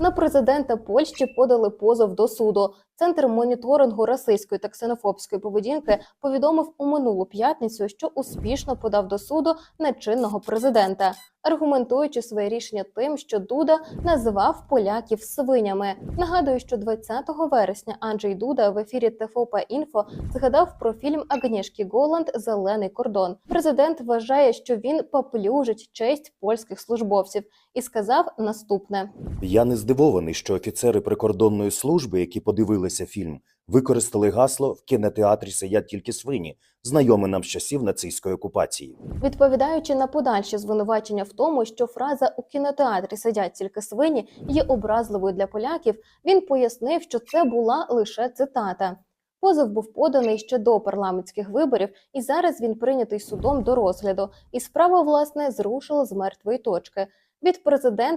На президента Польщі подали позов до суду. Центр моніторингу расистської та ксенофобської поведінки повідомив у минулу п'ятницю, що успішно подав до суду нечинного президента, аргументуючи своє рішення тим, що Дуда називав поляків свинями. Нагадую, що 20 вересня Анджей Дуда в ефірі ТФОП Інфо згадав про фільм Агнєшки Голланд Зелений кордон. Президент вважає, що він поплюжить честь польських службовців, і сказав наступне. Я не здивований, що офіцери прикордонної служби, які подивилися фільм, використали гасло в кінотеатрі сидять тільки свині, знайоме нам з часів нацистської окупації. Відповідаючи на подальші звинувачення в тому, що фраза у кінотеатрі сидять тільки свині є образливою для поляків, він пояснив, що це була лише цитата. Позов був поданий ще до парламентських виборів, і зараз він прийнятий судом до розгляду. І справа, власне, зрушила з мертвої точки. Від президента